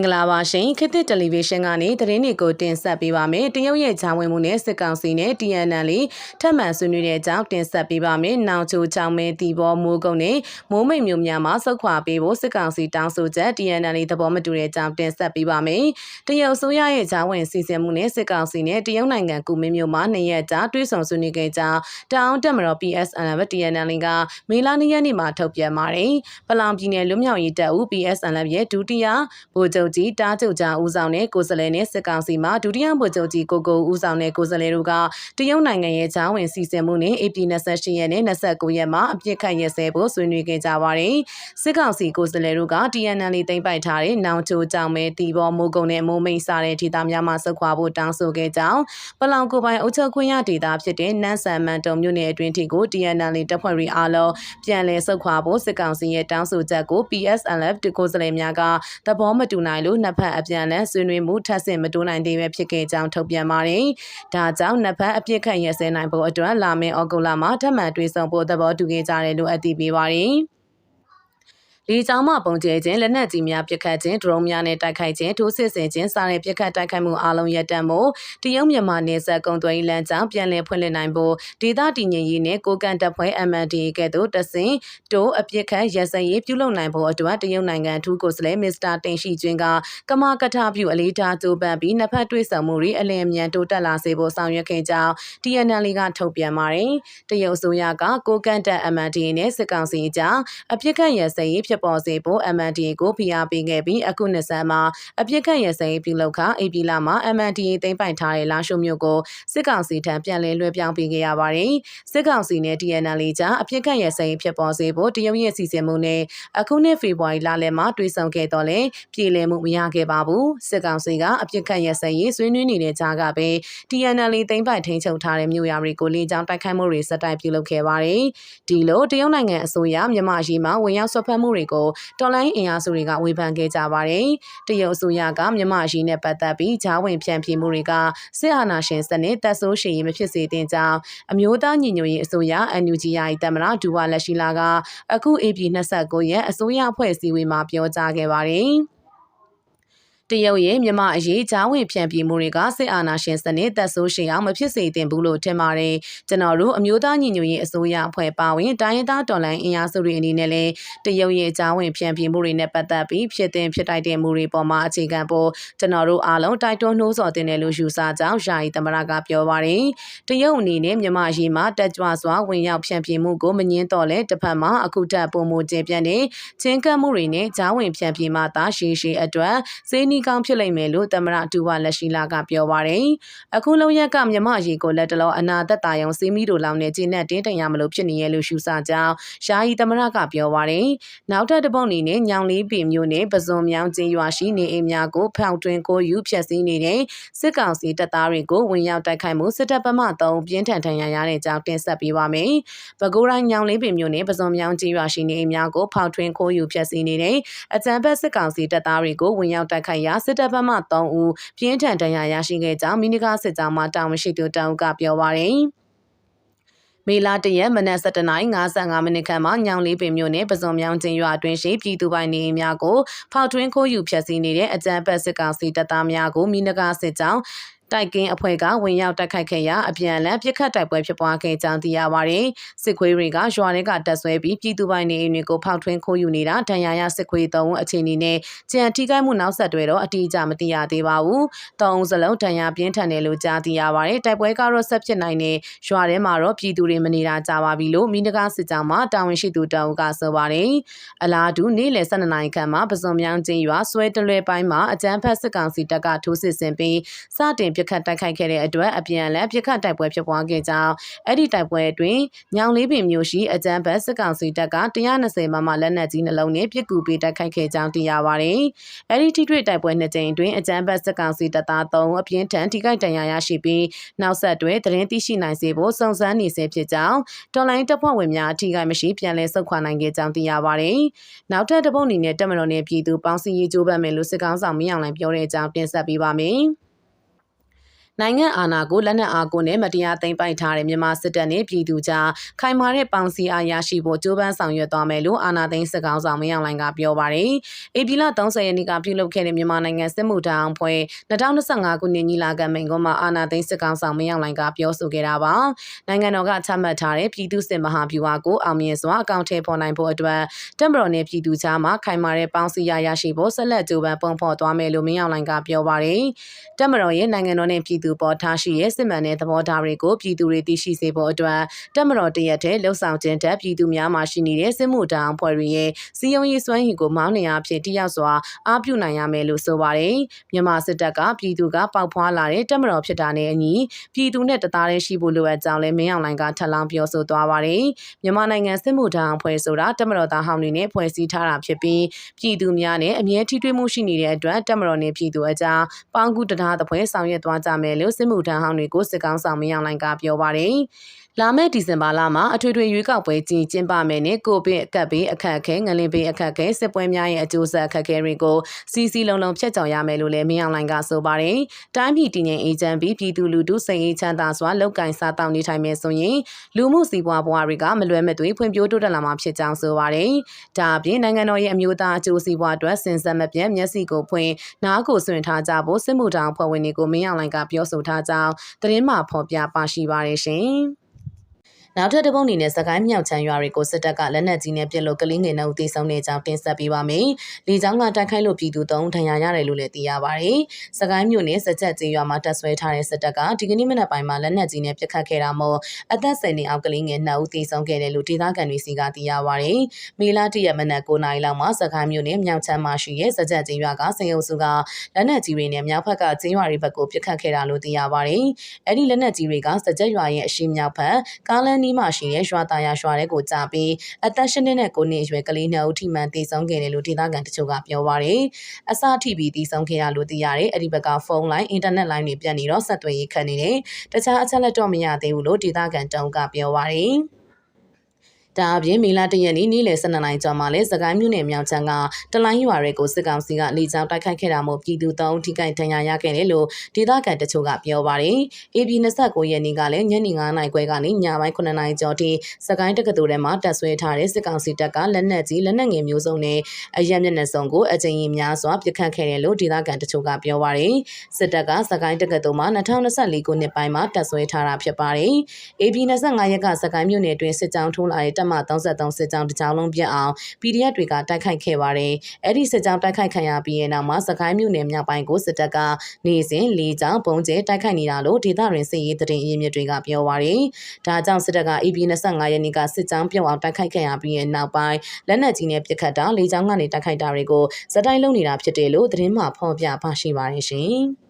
င်္ဂလာပါရှင်ခေတ်သစ်တယ်လီဗီရှင်းကနေသတင်းတွေကိုတင်ဆက်ပေးပါမယ်တရုတ်ရဲ့ဂျာဝင်မှုနဲ့စစ်ကောင်စီနဲ့ TNN လေးထပ်မံဆွေးနွေးတဲ့အကြောင်းတင်ဆက်ပေးပါမယ်နောင်ချိုချောင်းမဲတီဘောမိုးကုန်းနဲ့မိုးမိတ်မျိုးများမှာစုတ်ခွာပေးဖို့စစ်ကောင်စီတောင်းဆိုချက် TNN လေးသဘောမတူတဲ့အကြောင်းတင်ဆက်ပေးပါမယ်တရုတ်အစိုးရရဲ့ဂျာဝင်စီစဉ်မှုနဲ့စစ်ကောင်စီနဲ့တရုတ်နိုင်ငံကူမင်းမျိုးမှာနှစ်ရက်ကြာတွဲဆောင်ဆွေးနွေးခဲ့ကြောင်းတောင်တက်မတော် PSN နဲ့ TNN လေးကမေလ2ရက်နေ့မှာထုတ်ပြန်ပါတယ်ပလောင်ပြည်နယ်လွတ်မြောက်ရေးတပ်ဦး PSN ရဲ့ဒုတိယဗိုလ်ချုပ်ကြီးတားချုပ်ကြားဦးဆောင်တဲ့ကိုယ်စားလှယ်နဲ့စစ်ကောင်စီမှဒုတိယဗိုလ်ချုပ်ကြီးကိုကိုဦးဆောင်တဲ့ကိုယ်စားလှယ်တို့ကတရုတ်နိုင်ငံရဲ့ဂျားဝင်စီစဉ်မှုနဲ့ AP 28ရက်နဲ့29ရက်မှာအပြစ်ခတ်ရစဲဖို့ဆွေးနွေးခဲ့ကြပါတယ်။စစ်ကောင်စီကိုယ်စားလှယ်တို့က TNL သိမ်းပိုက်ထားတဲ့နောင်ချိုကြောင်မဲတီဘောမိုးကုံနဲ့မိုးမိန်စားတဲ့ဒေသများမှာဆုတ်ခွာဖို့တောင်းဆိုခဲ့ကြောင်းပလောင်ကိုပိုင်အုပ်ချုပ်ခွင့်ရဒေသဖြစ်တဲ့နန်းဆန်မန်တုံမြို့နယ်အတွင်းထိကို TNL တပ်ဖွဲ့တွေအားလုံးပြန်လည်ဆုတ်ခွာဖို့စစ်ကောင်စီရဲ့တောင်းဆိုချက်ကို PSLF ကိုယ်စားလှယ်များကသဘောမတူနိုင်လို့နှစ်ဖက်အပြန်လည်ဆွေးနွေးမှုထပ်ဆင့်မတိုးနိုင်သေးပဲဖြစ်ခဲ့ကြောင်းထုတ်ပြန်ပါတယ်။ဒါကြောင့်နှစ်ဖက်အပြစ်ခတ်ရစဲနိုင်ဖို့အတွက်လာမယ့်ဩဂုတ်လမှာထပ်မံတွေ့ဆုံဖို့သဘောတူခဲ့ကြတယ်လို့အသိပေးပါတယ်။ လေကြောင်းမှပုံကျဲခြင်းလက်နက်ကြီးများပစ်ခတ်ခြင်းဒရုန်းများနဲ့တိုက်ခိုက်ခြင်းထိုးစစ်ဆင်ခြင်းစတဲ့ပစ်ခတ်တိုက်ခိုက်မှုအလုံးရပ်တန့်မှုတရုတ်မြန်မာနယ်စပ်ကုံသွေးလမ်းကြောင်းပြန်လည်ဖွင့်လှစ်နိုင်ဖို့ဒေသတည်ငြိမ်ရေးနဲ့ကိုကန်တပ်ဖွဲ့ MND ကဲ့သို့တဆင်တိုးအပစ်ခတ်ရစရေးပြုလုပ်နိုင်ဖို့အတွက်တရုတ်နိုင်ငံထူးကိုယ်စားလှယ်မစ္စတာတင်ရှိကျွင်းကကမကထပြုအလေးထားကြိုးပမ်းပြီးနှစ်ဖက်တွေ့ဆုံမှုတွေအလင်းအမြန်တိုးတက်လာစေဖို့ဆောင်ရွက်ခဲ့ကြောင်း TNL ကထုတ်ပြန်ပါတယ်တရုတ်အစိုးရကကိုကန်တပ် MND နဲ့စစ်ကောင်စီကြားအပစ်ခတ်ရစရေးဖြစ်ပေါ်စေဖို့ MNDA ကိုဖိအားပေးခဲ့ပြီးအခုနှစ်ဆန်းမှာအပြစ်ခတ်ရစဲပြုလုပ်ခအေပီလာမှာ MNDA သိမ်းပိုက်ထားတဲ့လာရှုမြို့ကိုစစ်ကောင်စီထံပြန်လည်လွှဲပြောင်းပေးခဲ့ရပါတယ်။စစ်ကောင်စီနဲ့ TNL ကြားအပြစ်ခတ်ရစဲဖြစ်ပေါ်စေဖို့တရုတ်ရဲ့စီစဉ်မှုနဲ့အခုနှစ်ဖေဖော်ဝါရီလလယ်မှာတွေ့ဆုံခဲ့တော့လဲပြည်လည်မှုမရခဲ့ပါဘူး။စစ်ကောင်စီကအပြစ်ခတ်ရစဲရေးဆွေးနွေးနေတဲ့ကြားကပဲ TNL သိမ်းပိုက်ထိန်းချုပ်ထားတဲ့မြို့ရွာတွေကိုလေကြောင်းတိုက်ခိုက်မှုတွေစတိုက်ပြုလုပ်ခဲ့ပါတယ်။ဒီလိုတရုတ်နိုင်ငံအစိုးရမြန်မာပြည်မှာဝင်ရောက်ဆွတ်ဖက်မှုတွေကိုတော်လိုင်းအင်အားစုတွေကဝေဖန်ခဲ့ကြပါတယ်။တရုတ်အစိုးရကမြန်မာအရေးနဲ့ပတ်သက်ပြီးဂျားဝင်ဖြန့်ဖြေမှုတွေကစစ်အာဏာရှင်စနစ်တပ်ဆိုးရှင်ရေးမဖြစ်စေသင့်ကြောင်းအမျိုးသားညီညွတ်ရေးအစိုးရ NUG ယာယီသမ္မတဒူဝါလက်ရှိလာကအခု AP 29ရက်အစိုးရအဖွဲ့အစည်းအဝေးမှာပြောကြားခဲ့ပါတယ်။ တရုတ်ရဲ့မြမအရေးချောင်းဝင်ဖြန့်ပြေမှုတွေကစစ်အာဏာရှင်စနစ်သက်ဆိုးရှင်အောင်မဖြစ်စေသင့်ဘူးလို့ထင်ပါတယ်ကျွန်တော်တို့အမျိုးသားညီညွတ်ရေးအစိုးရအဖွဲ့ပါဝင်တိုင်းရင်းသားတော်လှန်အင်အားစုတွေအနေနဲ့လည်းတရုတ်ရဲ့ချောင်းဝင်ဖြန့်ပြေမှုတွေနဲ့ပတ်သက်ပြီးဖြစ်တင်ဖြစ်တိုက်တဲ့မှုတွေပေါ်မှာအခြေခံဖို့ကျွန်တော်တို့အားလုံးတိုက်တွန်းနှိုးဆော်တင်တယ်လို့ယူဆကြောင်းယာယီသမရကပြောပါတယ်တရုတ်အနေနဲ့မြမအရေးမှာတက်ကြွစွာဝင်ရောက်ဖြန့်ပြေမှုကိုမငင်းတော့လဲတစ်ဖက်မှာအခုတက်ပုံမကျပြန့်တဲ့ချင်းကပ်မှုတွေနဲ့ချောင်းဝင်ဖြန့်ပြေမှသာရှည်ရှည်အတွက်စေနီကောင်းဖြစ်လိမ့်မယ်လို့သမရဒူဝလက်ရှိလာကပြောပါရယ်အခုလုံးရက်ကမြမအရေးကိုလက်တလောအနာသက်တာယုံစီမီတို့လောင်းနဲ့ဂျင်းနဲ့တင်းတန်ရမလို့ဖြစ်နေရလို့ရှုစားကြောင်းယာယီသမရကပြောပါရယ်နောက်ထပ်တစ်ပုတ်အနေနဲ့ညောင်လေးပင်မျိုးနဲ့ပဇွန်မြောင်းကျင်းရွာရှိနေအိမ်များကိုဖောက်တွင်ကိုယူဖျက်ဆီးနေတဲ့စစ်ကောင်စီတပ်သားတွေကိုဝင်ရောက်တိုက်ခိုက်မှုစစ်တပ်ပမ3ပြင်းထန်ထန်ရရတဲ့ကြောင်းတင်ဆက်ပေးပါမယ်။ပဲခူးတိုင်းညောင်လေးပင်မျိုးနဲ့ပဇွန်မြောင်းကျင်းရွာရှိနေအိမ်များကိုဖောက်တွင်ကိုယူဖျက်ဆီးနေတဲ့အကြံဖက်စစ်ကောင်စီတပ်သားတွေကိုဝင်ရောက်တိုက်ခိုက်ရာစစ်တပ်ဘက်မှ3ဦးပြင်းထန်ဒဏ်ရာရရှိခဲ့ကြောင်းမိနစ်ကစစ်ကြောင်းမှတာဝန်ရှိသူတောင်ကပြောပါရယ်မေလာတရက်မနက်7:55မိနစ်ခန့်မှာညောင်လေးပင်မြို့နယ်ပစုံမြောင်းချင်းရွာအတွင်းရှိပြည်သူပိုင်နေအိမ်များကိုဖောက်ထွင်းခိုးယူဖျက်ဆီးနေတဲ့အကြမ်းဖက်စစ်ကောင်စီတပ်သားများကိုမိနကစစ်ကြောင်း တိုက်ကင်းအဖွဲ့ကဝင်ရောက်တိုက်ခိုက်ခဲ့ရာအပြန်အလှန်ပြစ်ခတ်တိုက်ပွဲဖြစ်ပွားခဲ့ကြောင်းသိရပါတယ်။စစ်ခွေးတွေကရွာတွေကတက်ဆွဲပြီးပြည်သူပိုင်နေအိမ်တွေကိုဖောက်ထွင်းခိုးယူနေတာဒဏ်ရာရစစ်ခွေးသုံးအခြေအနေနဲ့ကြံထိခိုက်မှုနောက်ဆက်တွဲတော့အတိအကျမသိရသေးပါဘူး။သုံးစလုံးဒဏ်ရာပြင်းထန်တယ်လို့ကြားသိရပါတယ်။တိုက်ပွဲကတော့ဆက်ဖြစ်နိုင်တဲ့ရွာထဲမှာတော့ပြည်သူတွေမနေတာကြပါပြီလို့မိနကစစ်ကြောင်းမှတာဝန်ရှိသူတအုပ်ကဆိုပါတယ်။အလားတူနေ့လယ်12နာရီခန့်မှာပစုံမြောင်းချင်းရွာဆွဲတလွဲပိုင်းမှာအကြမ်းဖက်စစ်ကောင်စီတပ်ကထိုးစစ်ဆင်ပြီးစတင်ပြစ်ခတ်တိုက်ခိုက်ခဲ့တဲ့အတွက်အပြန်အလှန်ပြစ်ခတ်တိုက်ပွဲဖြစ်ပွားခဲ့ကြောင်းအဲ့ဒီတိုက်ပွဲအတွင်းညောင်လေးပင်မြို့ရှိအကြမ်းဖက်စစ်ကောင်စီတပ်က120မမလက်နက်ကြီးနှလုံးနဲ့ပစ်ကူပေးတိုက်ခိုက်ခဲ့ကြောင်းသိရပါတယ်။အဲ့ဒီထိတွေ့တိုက်ပွဲနှစ်ကြိမ်အတွင်းအကြမ်းဖက်စစ်ကောင်စီတပ်သား3အပြင်းထန်ထိခိုက်ဒဏ်ရာရရှိပြီးနောက်ဆက်တွဲသတင်းသိရှိနိုင်စေဖို့စုံစမ်းနေစေဖြစ်ကြောင်းတော်လိုင်းတပ်ဖွဲ့ဝင်များအထိခိုက်မရှိပြန်လည်ဆုတ်ခွာနိုင်ခဲ့ကြောင်းသိရပါတယ်။နောက်ထပ်တပုတ်အနေနဲ့တက်မတော်နဲ့ပြည်သူပေါင်းစည်းရေးကြိုးပမ်းမယ်လို့စစ်ကောင်ဆောင်မင်းအောင်လှိုင်ပြောတဲ့အကြောင်းတင်ဆက်ပေးပါမယ်။ နိုင်ငံအာဏာကိုလက်နက်အားကိုနဲ့မတရားသိမ်းပိုက်ထားတဲ့မြန်မာစစ်တပ်နဲ့ပြည်သူကြားခိုင်မာတဲ့ပေါင်းစည်းအားရရှိဖို့ကြိုးပမ်းဆောင်ရွက်သွားမယ်လို့အာဏာသိမ်းစစ်ကောင်ဆောင်မင်းအောင်လှိုင်ကပြောပါတယ်။ဧပြီလ30ရက်နေ့ကပြုလုပ်ခဲ့တဲ့မြန်မာနိုင်ငံစစ်မှုထမ်းအဖွဲ့2025ခုနှစ်ညီလာခံမိန့်ခွန်းမှာအာဏာသိမ်းစစ်ကောင်ဆောင်မင်းအောင်လှိုင်ကပြောဆိုခဲ့တာပါ။နိုင်ငံတော်ကချမှတ်ထားတဲ့ပြည်သူစစ်မဟာဗျူဟာကိုအောင်မြင်စွာအကောင့်ထဲပေါ်နိုင်ဖို့အတွက်တပ်မတော်နဲ့ပြည်သူကြားမှာခိုင်မာတဲ့ပေါင်းစည်းရရရှိဖို့ဆက်လက်ကြိုးပမ်းပုံဖော်သွားမယ်လို့မင်းအောင်လှိုင်ကပြောပါတယ်။တပ်မတော်ရဲ့နိုင်ငံတော်နဲ့ပြည်သူပေါ်ထားရှိရဲ့စစ်မှန်တဲ့သဘောထားတွေကိုပြည်သူတွေသိရှိစေဖို့အတွက်တပ်မတော်တရက်တည်းလှုပ်ဆောင်ခြင်းတက်ပြည်သူများမှာရှိနေတဲ့စစ်မှုထမ်းအဖွဲ့တွေရဲ့စီယုံရေးစွမ်းရည်ကိုမောင်းနေရဖြစ်တိရောက်စွာအားပြုနိုင်ရမယ်လို့ဆိုပါတယ်။မြန်မာစစ်တပ်ကပြည်သူကပေါက်ဖွာလာတဲ့တပ်မတော်ဖြစ်တာနဲ့အညီပြည်သူနဲ့တသားတည်းရှိဖို့လိုအပ်ကြောင်းလည်းမင်းအောင်လှိုင်ကထပ်လောင်းပြောဆိုသွားပါတယ်။မြန်မာနိုင်ငံစစ်မှုထမ်းအဖွဲ့ဆိုတာတပ်မတော်သားဟောင်းတွေနဲ့ဖွဲ့စည်းထားတာဖြစ်ပြီးပြည်သူများနဲ့အမြဲထိတွေ့မှုရှိနေတဲ့အတွက်တပ်မတော်နဲ့ပြည်သူအကြားပေါင်းကူတရားသဖွယ်ဆောင်ရွက်သွားကြမယ်လို့စစ်မှုထမ်းဟောင်းတွေကိုစစ်ကောင်ဆောင်မင်းအောင်လှိုင်ကပြောပါတယ်။လာမယ့်ဒီဇင်ဘာလမှာအထွေထွေရွေးကောက်ပွဲကြီးကျင်းပမယ်နဲ့ကိုဗစ်အကပ်ဘေးအခက်အခဲငလင်ဘေးအခက်အခဲစစ်ပွဲများရဲ့အကျိုးဆက်အခက်အခဲတွေကိုစီစီလုံးလုံးဖျက်ချော်ရမယ်လို့လည်းမင်းအောင်လှိုင်ကဆိုပါတယ်။တိုင်းပြည်တည်ငြိမ်အေဂျင့်ပြီးပြည်သူလူထုစိတ်အေးချမ်းသာစွာလောက်ကင်စားတောင်းနေထိုင်မယ်ဆိုရင်လူမှုစီးပွားဘဝတွေကမလွယ်မသွေဖွံ့ဖြိုးတိုးတက်လာမှာဖြစ်ကြောင်းဆိုပါတယ်။ဒါအပြင်နိုင်ငံတော်ရဲ့အမျိုးသားအကျိုးစီးပွားအတွက်စင်စက်မပြတ်မျက်စိကိုဖွင့်နားကိုဆွင့်ထားကြဖို့စစ်မှုထမ်းဖွဲ့ဝင်တွေကိုမင်းအောင်လှိုင်ကပြောဆိုထားကြောင်းသတင်းမှဖော်ပြပါရှိပါတယ်ရှင်။ နောက်ထပ်တစ်ပုတ်အနေနဲ့စကိုင်းမြောက်ချမ်းရွာတွေကိုစစ်တပ်ကလက်နက်ကြီးနဲ့ပစ်လို့ကလေးငယ်နှုတ်သေးဆုံးနေကြောင်းတင်ဆက်ပေးပါမယ်။လေကြောင်းကတိုက်ခိုက်လို့ပြည်သူသုံးထဏ်ရာရတယ်လို့လည်းသိရပါတယ်။စကိုင်းမြို့နယ်စကြက်ကျေးရွာမှာတပ်ဆွဲထားတဲ့စစ်တပ်ကဒီကနေ့မနက်ပိုင်းမှာလက်နက်ကြီးနဲ့ပစ်ခတ်ခဲ့တာမို့အသက်10နှစ်အောက်ကလေးငယ်2ဦးသေဆုံးခဲ့တယ်လို့ဒေသခံတွေစီကသိရပါတယ်။မေလာတရက်မနက်9နာရီလောက်မှာစကိုင်းမြို့နယ်မြောက်ချမ်းမှာရှိတဲ့စကြက်ကျေးရွာကစင်အုပ်စုကလက်နက်ကြီးတွေနဲ့မြောက်ဘက်ကကျေးရွာတွေဘက်ကိုပစ်ခတ်ခဲ့တာလို့သိရပါတယ်။အဲ့ဒီလက်နက်ကြီးတွေကစကြက်ရွာရဲ့အရှိမြောက်ဘက်ကားလန်းနီးမှရှိတဲ့ရွာသားရရွာတဲ့ကိုကြာပြီးအသက်ရှင်နဲ့9နှစ်အရွယ်ကလေးနှစ်ဦးထိမှန်သေဆုံးခဲ့တယ်လို့ဒေသခံတချို့ကပြောပါရယ်အစထိပြီးသေဆုံးခဲ့ရလို့သိရတယ်အဲ့ဒီဘက်ကဖုန်းလိုင်းအင်တာနက်လိုင်းတွေပြတ်နေတော့ဆက်သွယ်ရေးခက်နေတယ်တခြားအချက်လက်တော့မရသေးဘူးလို့ဒေသခံတောင်ကပြောပါရယ် ဒါအပြင်မေလတရက်နေ့နေ့လယ်12နာရီကျော်မှာလဲစကိုင်းမြို့နယ်မြောင်ချမ်းကတလိုင်းရွာတွေကိုစစ်ကောင်စီကလေကြောင်းတိုက်ခိုက်ခဲ့တာမို့ပြည်သူ၃ထိခိုက်ဒဏ်ရာရခဲ့တယ်လို့ဒေသခံတချို့ကပြောပါတယ်။ AB 29ရက်နေ့ကလည်းညနေ9နာရီခွဲကနေညပိုင်း9နာရီကျော်ထိစကိုင်းတက္ကသိုလ်ထဲမှာတပ်ဆွဲထားတဲ့စစ်ကောင်စီတပ်ကလက်နက်ကြီးလက်နက်ငယ်မျိုးစုံနဲ့အရက်မျက်နှာစုံကိုအကြိမ်ကြီးများစွာပစ်ခတ်ခဲ့တယ်လို့ဒေသခံတချို့ကပြောပါတယ်။စစ်တပ်ကစကိုင်းတက္ကသိုလ်မှာ2024ခုနှစ်ပိုင်းမှာတပ်ဆွဲထားတာဖြစ်ပါတယ်။ AB 25ရက်ကစကိုင်းမြို့နယ်တွင်စစ်ကြောင်းထိုးလာတဲ့တပ်မ33စစ်ကြောင်းတစ်ကြောင်းလုံးပြတ်အောင် PDF တွေကတိုက်ခိုက်ခဲ့ပါတယ်။အဲ့ဒီစစ်ကြောင်းတိုက်ခိုက်ခံရပြီးတဲ့နောက်မှာစကိုင်းမြို့နယ်မြောက်ပိုင်းကိုစစ်တပ်ကနေစဉ်လေကြောင်းပုံကျဲတိုက်ခိုက်နေတာလို့ဒေသတွင်စစ်ရေးသတင်းအရင်းမြစ်တွေကပြောပါတယ်။ဒါကြောင့်စစ်တပ်က AB 25ရက်နေ့ကစစ်ကြောင်းပြုတ်အောင်တိုက်ခိုက်ခံရပြီးတဲ့နောက်ပိုင်းလက်နက်ကြီးနဲ့ပစ်ခတ်တာလေကြောင်းကနေတိုက်ခိုက်တာတွေကိုစတိုင်းလုံးနေတာဖြစ်တယ်လို့သတင်းမှဖော်ပြပါရှိပါတယ်ရှင်။